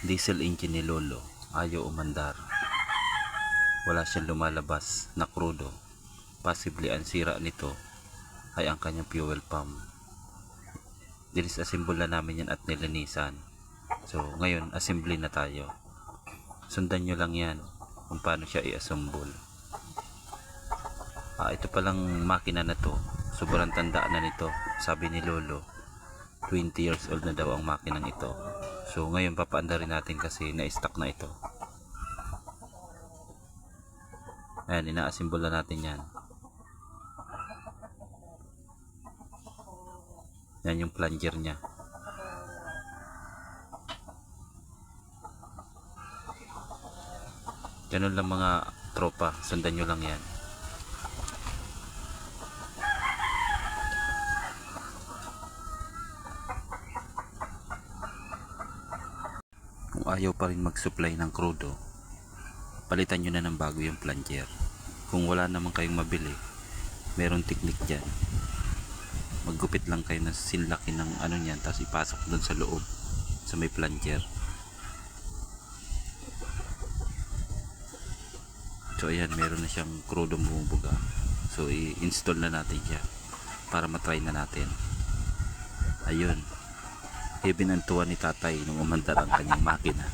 diesel engine ni Lolo ayaw umandar. Wala siyang lumalabas na krudo. Possibly ang sira nito ay ang kanyang fuel pump. Dinisassemble na namin yan at nilinisan. So ngayon assembly na tayo. Sundan nyo lang yan kung paano siya i-assemble. Ah, ito palang makina na to. Sobrang tanda na nito. Sabi ni Lolo, 20 years old na daw ang makinang ito. So ngayon papaanda rin natin kasi na-stock na ito. Ayan, ina-assemble na natin yan. Yan yung plunger niya. Ganun lang mga tropa, sundan nyo lang yan. Ayaw pa rin mag-supply ng krudo, palitan nyo na ng bago yung plunger. Kung wala naman kayong mabili, meron technique dyan. Maggupit lang kayo ng sinlaki ng ano niyan, tapos ipasok doon sa loob, sa may plunger. So ayan, meron na siyang krudo bumubuga. So i-install na natin siya para matry na natin. Ayun. Tuwa ni tatay nung umandar ang kanyang makina.